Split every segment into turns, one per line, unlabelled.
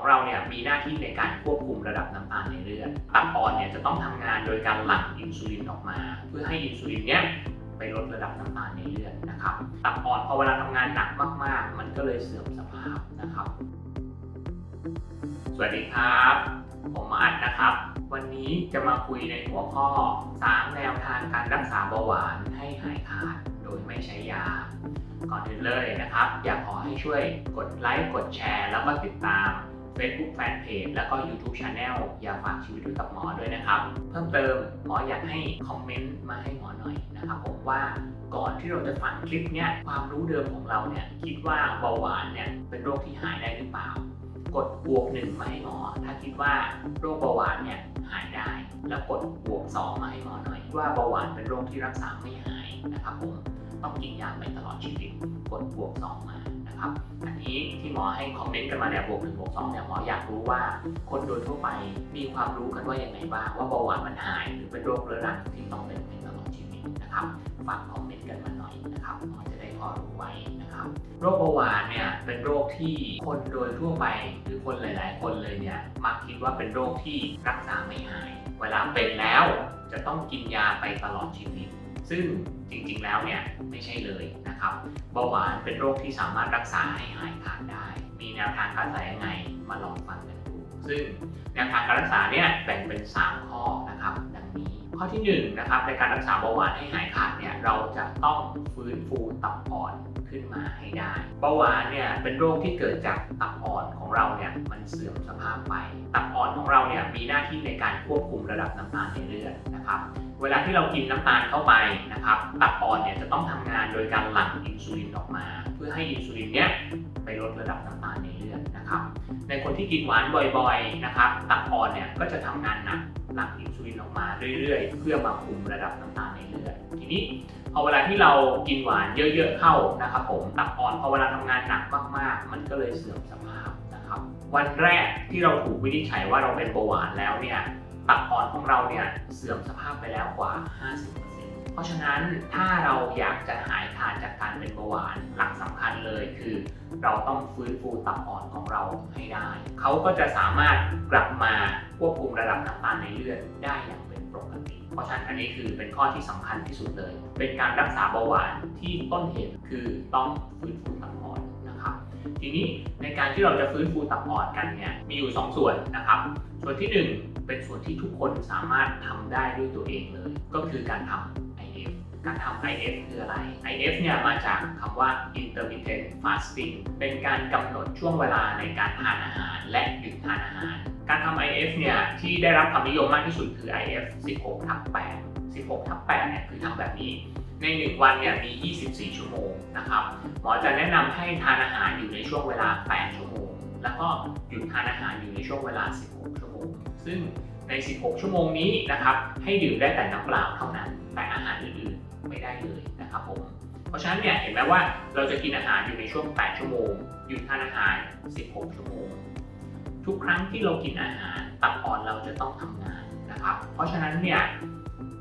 ของเราเนี่ยมีหน้าที่ในการควบคุมระดับน้ำตาลในเลือดตับอ่อนเนี่ยจะต้องทำงานโดยการหลั่งอินซูลินออกมา เพื่อให้อินซูลินเนี่ยไปลดระดับน้ำตาลในเลือดนะครับ ตับอ่อนพอเวลาทำงานหนักมากๆ มันก็เลยเสื่อมสภาพนะครับ สวัสดีครับ ผมอัดนะครับ วันนี้จะมาคุยในหัวข้อ 3 แนวทางการรักษาเบาหวานให้หายขาดโดยไม่ใช้ยาก่อนอื่นเลยนะครับ อยากขอให้ช่วยกดไลค์กดแชร์ แล้วก็ติดตาม Facebook Fanpage แล้วก็ YouTube Channel อย่าฝากชีวิตไว้กับหมอด้วยนะครับ เพิ่มเติมหมออยากให้คอมเมนต์มาให้หมอหน่อยนะครับผมว่าก่อนที่เราจะฟังคลิปเนี้ยความรู้เดิมของเราเนี่ยคิดว่าเบาหวานเนี่ยเป็นโรคที่หายได้หรือเปล่ากดบวกหนึ่งมาให้หมอ ถ้าคิดว่าโรคเบาหวานเนี่ยหายได้ แล้วกดบวกสองมาให้หมอหน่อยว่าเบาหวานเป็นโรคที่รักษาไม่หายนะครับผมต้องกินยาไปตลอดชีวิตกดบวกสองมา นะครับอันนี้ที่หมอให้คอมเมนต์กันมาเนี่ยบวกหนึ่งบวกสองเนี่ยหมออยากรู้ว่าคนโดยทั่วไปมีความรู้กันว่ายังไงบ้างว่าเบาหวานมันหายหรือเป็นโรคเรื้อรังที่ต้องเป็นไปตลอดชีวิตนะครับฝากคอมเมนต์กันมาหน่อยนะครับหมอจะได้พอรู้ไว้นะครับ โรคเบาหวานเนี่ยเป็นโรคที่คนโดยทั่วไปหรือคนหลาย ๆ คนเลยเนี่ยมักคิดว่าเป็นโรคที่รักษาไม่หาย เวลาเป็นแล้วจะต้องกินยาไปตลอดชีวิต ซึ่งจริงๆแล้วเนี่ยไม่ใช่เลยนะครับเบาหวานเป็นโรคที่สามารถรักษาให้หายขาดได้ มีแนวทางการรักษายังไงมาลองฟังกันดูซึ่งแนวทางการรักษาเนี่ยแบ่งเป็น 3 ข้อนะครับดังนี้ข้อที่1นะครับในการรักษาเบาหวานให้หายขาดเนี่ยเราจะต้องฟื้นฟูตับอ่อน ขึ้นมาให้ได้เบาหวานเนี่ยเป็นโรคที่เกิดจากตับอ่อนของเราเนี่ยมันเสื่อมสภาพไป ตับอ่อนของเราเนี่ยมีหน้าที่ในการควบคุมระดับน้ำตาลในเลือดนะครับเวลาที่เรากินน้ำตาลเข้าไปนะครับตับอ่อนเนี่ยจะต้องทำงานโดยการหลั่งอินซูลินออกมา เพื่อให้อินซูลินเนี่ยไปลดระดับน้ำตาลในเลือดนะครับในคนที่กินหวานบ่อยๆนะครับตับอ่อนเนี่ยก็จะทำงานหนักหลั่งอินซูลินออกมาเรื่อยๆ เพื่อมาคุมระดับน้ำตาลในเลือดทีนี้ พอเวลาที่เรากินหวานเยอะ ๆ เข้านะครับผมตับอ่อนพอเวลาทำงานหนักมากๆ มันก็เลยเสื่อมสภาพนะครับ วันแรกที่เราถูกวินิจฉัยว่าเราเป็นเบาหวานแล้วเนี่ยตับอ่อนของเราเนี่ยเสื่อมสภาพไปแล้วกว่า 50% เพราะฉะนั้นถ้าเราอยากจะหายขาดจากการเป็นเบาหวานหลักสำคัญเลยคือ เราต้องฟื้นฟูตับอ่อนของเราให้ได้ เขาก็จะสามารถกลับมาควบคุมระดับน้ำตาลในเลือดได้อย่างเป็นปกติ เพราะฉะนั้นอันนี้คือเป็นข้อที่สำคัญที่สุดเลย เป็นการรักษาเบาหวานที่ต้นเหตุคือต้องฟื้นฟูตับอ่อนนะครับ ทีนี้ในการที่เราจะฟื้นฟูตับอ่อนกันเนี่ยมีอยู่ 2 ส่วนนะครับ ส่วนที่ 1 เป็นส่วนที่ทุกคนสามารถทำได้ด้วยตัวเองเลย ก็คือการทำ IF การทำ IF คืออะไร IF เนี่ยมาจากคำว่า intermittent fasting เป็นการกำหนดช่วงเวลาในการทานอาหารและหยุดทานอาหาร การทำ IF เนี่ยที่ได้รับความนิยมมากที่สุดคือ IF 16ทับ8 16ทับ8เนี่ยคือทำแบบนี้ใน 1 วันเนี่ยมี 24 ชั่วโมงนะครับหมอจะแนะนำให้ทานอาหารอยู่ในช่วงเวลา 8 ชั่วโมง แล้วก็หยุดทานอาหารอยู่ในช่วงเวลา 16 ชั่วโมง ซึ่งใน 16 ชั่วโมงนี้นะครับให้ดื่มได้แต่น้ำเปล่าเท่านั้น แต่อาหารอื่น ไม่ได้เลยนะครับผมเพราะฉะนั้นเนี่ยเห็นไหมว่าเราจะกินอาหารอยู่ในช่วง 8 ชั่วโมงหยุดทานอาหาร 16 ชั่วโมง ทุกครั้งที่เรากินอาหารตับอ่อนเราจะต้องทำงานนะครับ เพราะฉะนั้นเนี่ย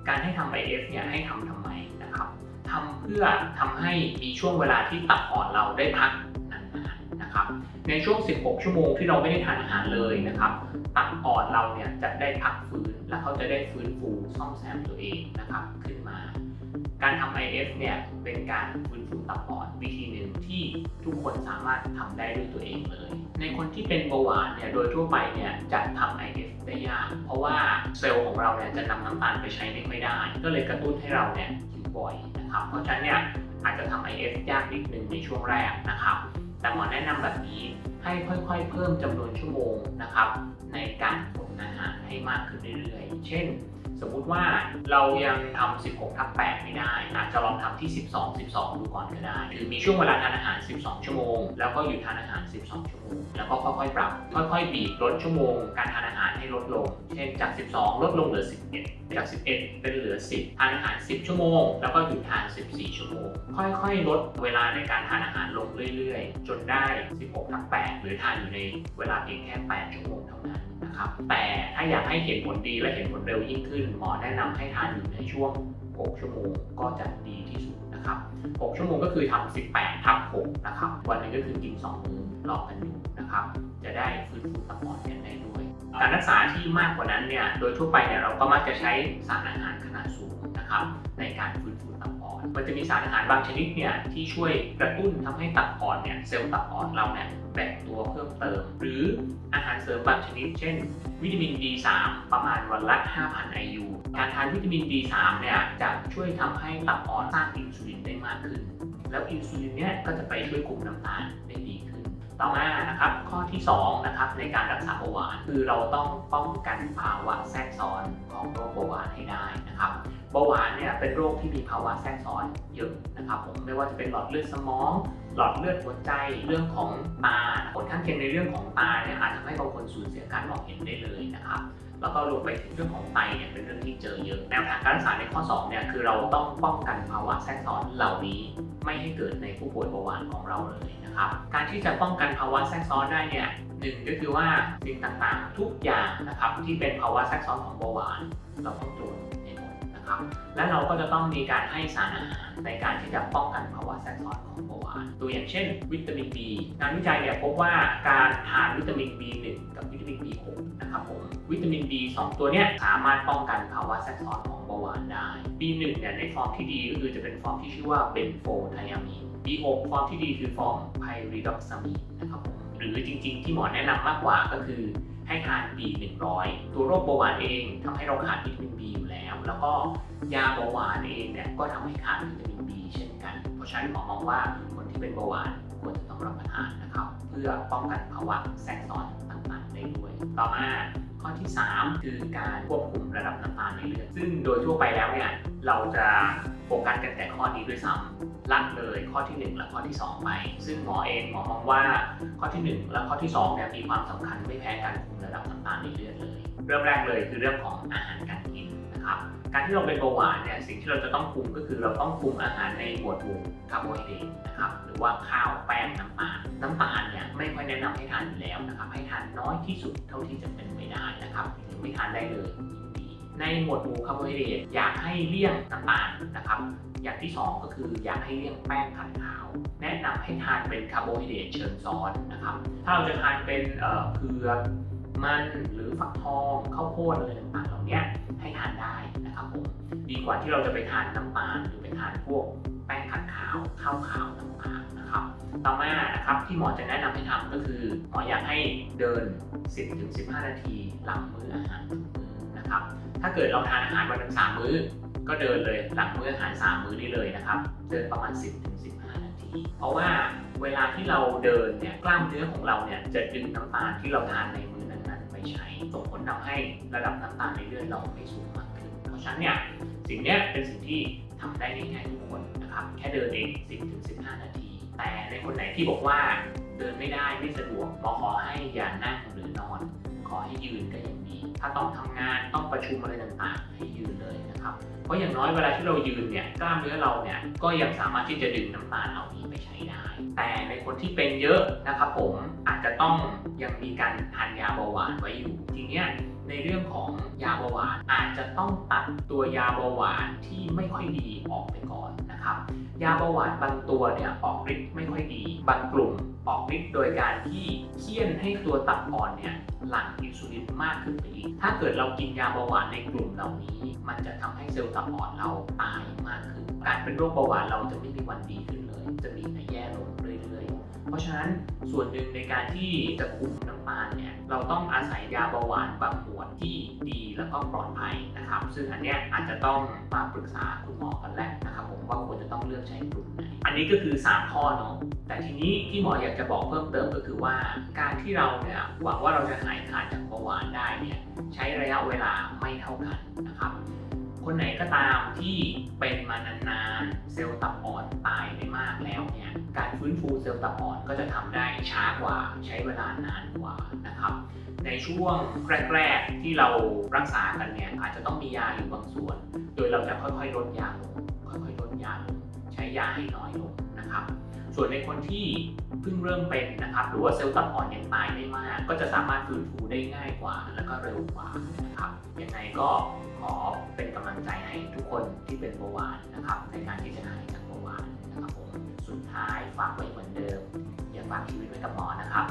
การให้ทำ IF เนี่ยให้ทำทำไมนะครับทำเพื่อทำให้มีช่วงเวลาที่ตับอ่อนเราได้พักนานๆนะครับ ในช่วง 16 ชั่วโมงที่เราไม่ได้ทานอาหารเลยนะครับตับอ่อนเราเนี่ยจะได้พักฟื้นและเขาจะได้ฟื้นฟูซ่อมแซมตัวเองนะครับขึ้นมา การทำ IF เนี่ยเป็นการฟื้นฟูตับอ่อนวิธีหนึ่งที่ทุกคนสามารถทำได้ด้วยตัวเองเลย ในคนที่เป็นเบาหวานเนี่ยโดยทั่วไปเนี่ยจะทำ IF ได้ยาก เพราะว่าเซลล์ของเราเนี่ยจะนำน้ำตาลไปใช้ไม่ได้ ก็เลยกระตุ้นให้เราเนี่ยหิวบ่อยนะครับ เพราะฉะนั้นเนี่ยอาจจะทำ IF ยากนิดนึงในช่วงแรกนะครับ แต่หมอแนะนำแบบนี้ให้ค่อยๆ เพิ่มจำนวนชั่วโมงนะครับในการอดอาหารให้มากขึ้นเรื่อยๆ เช่น สมมุติว่าเรายังทำ16 ทับ 8 ไม่ได้ อาจจะลองทำที่ 12 12 ดูก่อนก็ได้ คือมีช่วงเวลาทานอาหาร 12 ชั่วโมง แล้วก็หยุดทานอาหาร 12 ชั่วโมง แล้วก็ค่อยๆ ปรับ ค่อยๆ บีบลดชั่วโมง การทานอาหารให้ลดลง เช่นจาก 12 ลดลงเหลือ 11 จาก 11 เป็นเหลือ 10 ทานอาหาร 10 ชั่วโมง แล้วก็หยุดทาน 14 ชั่วโมง ค่อยๆ ลดเวลาในการทานอาหารลงเรื่อยๆ จนได้ 16 ทับ 8 หรือทานอยู่ในเวลาเพียงแค่ 8 ชั่วโมง ครับ แต่ถ้าอยากให้เห็นผลดีและเห็นผลเร็วยิ่งขึ้น หมอแนะนำให้ทานอยู่ในช่วง 6 ชั่วโมงก็จะดีที่สุดนะครับ 6 ชั่วโมงก็คือทำ18 ทับ 6 นะครับ วันนึงก็คือกิน2มื้อลองกันดูนะครับ จะได้ฟื้นฟูตับอ่อนเนี่ยได้ การรักษาที่มากกว่านั้นเนี่ยโดยทั่วไปเนี่ยเราก็มักจะใช้สารอาหารขนาดสูงนะครับในการฟื้นฟูตับอ่อน มันจะมีสารอาหารบางชนิดเนี่ยที่ช่วยกระตุ้นทำให้ตับอ่อนเนี่ยเซลล์ตับอ่อนเราเนี่ยแบ่งตัวเพิ่มเติม หรืออาหารเสริมบางชนิด เช่น วิตามิน D3 ประมาณวันละ 5,000 IU การทานวิตามิน D3 เนี่ยจะช่วยทำให้ตับอ่อนสร้างอินซูลินได้มากขึ้น แล้วอินซูลินเนี่ยก็จะไปช่วยคุมน้ำตาล ต่อมานะครับข้อที่2นะครับในการรักษาเบาหวาน คือเราต้องป้องกันภาวะแทรกซ้อนของโรคเบาหวานให้ได้นะครับเบาหวานเนี่ยเป็นโรคที่มีภาวะแทรกซ้อนเยอะนะครับผมไม่ว่าจะเป็นหลอดเลือดสมอง หลอดเลือดหัวใจเรื่องของตาผลข้างเคียงในเรื่องของตาเนี่ยอาจทำให้บางคนสูญเสียการมองเห็นได้เลยนะครับแล้วก็รวมไปถึงเรื่องของไตเนี่ยเป็นเรื่องที่เจอเยอะแนวทางการรักษาในข้อ2เนี่ยคือเราต้องป้องกันภาวะแทรกซ้อนเหล่านี้ ไม่ให้เกิดในผู้ป่วยเบาหวานของเราเลย นะครับ การที่จะป้องกันภาวะแทรกซ้อนได้เนี่ยหนึ่งก็คือว่าสิ่งต่างๆ ทุกอย่างนะครับที่เป็นภาวะแทรกซ้อนของเบาหวาน เราต้องตรวจให้หมดนะครับ และเราก็จะต้องมีการให้สารอาหารในการที่จะป้องกันภาวะแทรกซ้อนของเบาหวานตัวอย่างเช่น วิตามิน B งานวิจัยเนี่ยพบว่าการทานวิตามิน B1 กับวิตามิน B6 นะครับผมวิตามิน B 2 ตัวเนี้ยสามารถป้องกันภาวะแทรกซ้อนของ เบาหวานได้ B1 เนี่ยในฟอร์มที่ดีก็คือจะเป็นฟอร์มที่ชื่อว่าเบนโฟไทอะมีน B6 ฟอร์มที่ดีคือฟอร์มไพริดอกซามีนนะครับผมหรือจริงๆ ที่หมอแนะนำมากกว่าก็คือให้ทาน B100 ตัวโรคเบาหวานเองทำให้เราขาดวิตามิน B อยู่แล้ว แล้วก็ยาเบาหวานเองเนี่ยก็ทำให้ขาดวิตามิน B เช่นกัน เพราะฉะนั้นหมอมองว่าคนที่เป็นเบาหวานควรจะต้องรับประทานนะครับ เพื่อป้องกันภาวะแทรกซ้อนต่างๆได้ด้วย ต่อมา ข้อที่ 3 คือการควบคุมระดับน้ำตาลในเลือดซึ่งโดยทั่วไปแล้วเนี่ยเราจะโฟกัสกันแต่ข้อนี้ด้วยซ้ำลักเลยข้อที่ 1 และข้อที่ 2 ไป ซึ่งหมอเองหมอมองว่าข้อที่ 1 และข้อที่2เนี่ยมีความสำคัญไม่แพ้กันคุมระดับน้ำตาลในเลือดเลย เริ่มแรกเลยคือเรื่องของอาหารการกิน ครับ การที่เราเป็นเบาหวานเนี่ยสิ่งที่เราจะต้องคุมก็คือเราต้องคุมอาหารในหมวดหมู่คาร์โบไฮเดรตนะครับหรือว่าข้าวแป้งน้ำตาลน้ำตาลเนี่ยไม่ค่อยแนะนำให้ทานอยู่แล้วนะครับให้ทานน้อยที่สุดเท่าที่จะเป็นไปได้นะครับหรือไม่ทานได้เลยดีในหมวดหมู่คาร์โบไฮเดรตอยากให้เลี่ยงน้ำตาลนะครับ อย่างที่ 2 ก็คืออยากให้เลี่ยงแป้งขัดขาว แนะนำให้ทานเป็นคาร์โบไฮเดรตเชิงซ้อนนะครับ ถ้าเราจะทานเป็นเอ่อเผือกมันหรือฝักทองข้าวโพดอะไรต่างๆเหล่านี้ให้ทาน ดีกว่าที่เราจะไปทานน้ำตาลหรือไปทานพวกแป้งขัดขาวข้าวขาวต่างๆนะครับต่อมานะครับที่หมอจะแนะนำให้ทำก็คือหมออยากให้เดิน 10-15 นาทีหลังมื้ออาหารนะครับถ้าเกิดเราทานอาหารวันหนึ่งสามมื้อ ก็เดินเลยหลังมื้ออาหารสามมื้อนี้เลยนะครับ เดินประมาณ 10-15 นาที เพราะว่าเวลาที่เราเดินเนี่ยกล้ามเนื้อของเราเนี่ยจะดึงน้ำตาลที่เราทานในมื้อนั้นๆไปใช้ส่งผลทำให้ระดับน้ำตาลในเลือดเราไม่สูงมาก ราะฉะนั้นเนี่ยสิ่งนี้เป็นสิ่งที่ทำได้ง่ายๆทุกคนนะครับแค่เดินเอง 10-15 นาที แต่ในคนไหนที่บอกว่าเดินไม่ได้ไม่สะดวกหมอขอให้อย่านั่งหรือนอน ขอให้ยืนก็ยังดี ถ้าต้องทำงานต้องประชุมอะไรต่างๆ ให้ยืนเลยนะครับ เพราะอย่างน้อยเวลาที่เรายืนเนี่ยกล้ามเนื้อเราเนี่ยก็ยังสามารถที่จะดึงน้ำตาลเหล่านี้ไปใช้ได้ แต่ในคนที่เป็นเยอะนะครับผมอาจจะต้องยังมีการทานยาเบาหวานไว้อยู่ทีเนี้ย ในเรื่องของยาเบาหวานอาจจะต้องตัดตัวยาเบาหวานที่ไม่ค่อยดีออกไปก่อนนะครับ ยาเบาหวานบางตัวเนี่ยออกฤทธิ์ไม่ค่อยดี บางกลุ่มออกฤทธิ์โดยการที่เคี่ยนให้ตัวตับอ่อนเนี่ยหลั่งอินซูลินมากขึ้นไปอีก ถ้าเกิดเรากินยาเบาหวานในกลุ่มเหล่านี้ มันจะทำให้เซลล์ตับอ่อนเราตายมากขึ้น การเป็นโรคเบาหวานเราจะไม่มีวันดีขึ้นเลย จะมี ราะฉะนั้นส่วนหนึ่งในการที่จะคุมน้ำตาลเนี่ยเราต้องอาศัยยาเบาหวานบางหมวดที่ดีแล้วก็ปลอดภัยนะครับ ซึ่งอันเนี้ยอาจจะต้องมาปรึกษาคุณหมอกันแรกนะครับผมว่าควรจะต้องเลือกใช้กลุ่มไหนอันนี้ก็คือ 3 ข้อเนาะแต่ทีนี้ที่หมออยากจะบอกเพิ่มเติมก็คือว่า การที่เราเนี่ยหวังว่าเราจะหายขาดจากเบาหวานได้เนี่ยใช้ระยะเวลาไม่เท่ากันนะครับ คนไหนก็ตามที่เป็นมานานๆเซลล์ตับอ่อนตายไปมากแล้วเนี่ยการฟื้นฟูเซลล์ตับอ่อนก็จะทำได้ช้ากว่าใช้เวลานานกว่านะครับ ในช่วงแรกๆที่เรารักษากันเนี่ยอาจจะต้องมียาอยู่บางส่วน โดยเราจะค่อยๆลดยาลงค่อยๆลดยาลงใช้ยาให้น้อยลงนะครับ ส่วนในคนที่เพิ่งเริ่มเป็นนะครับหรือว่าเซลล์ตับอ่อนยังตายไม่มาก ก็จะสามารถฟื้นฟูได้ง่ายกว่า แล้วก็เร็วกว่านะครับยังไงก็ขอเป็นกำลังใจให้ทุกคนที่เป็นเบาหวานนะครับในการที่จะหายจากเบาหวานนะครับผมสุดท้ายฝากไว้เหมือนเดิม อย่าฝากชีวิตไว้กับหมอนะครับ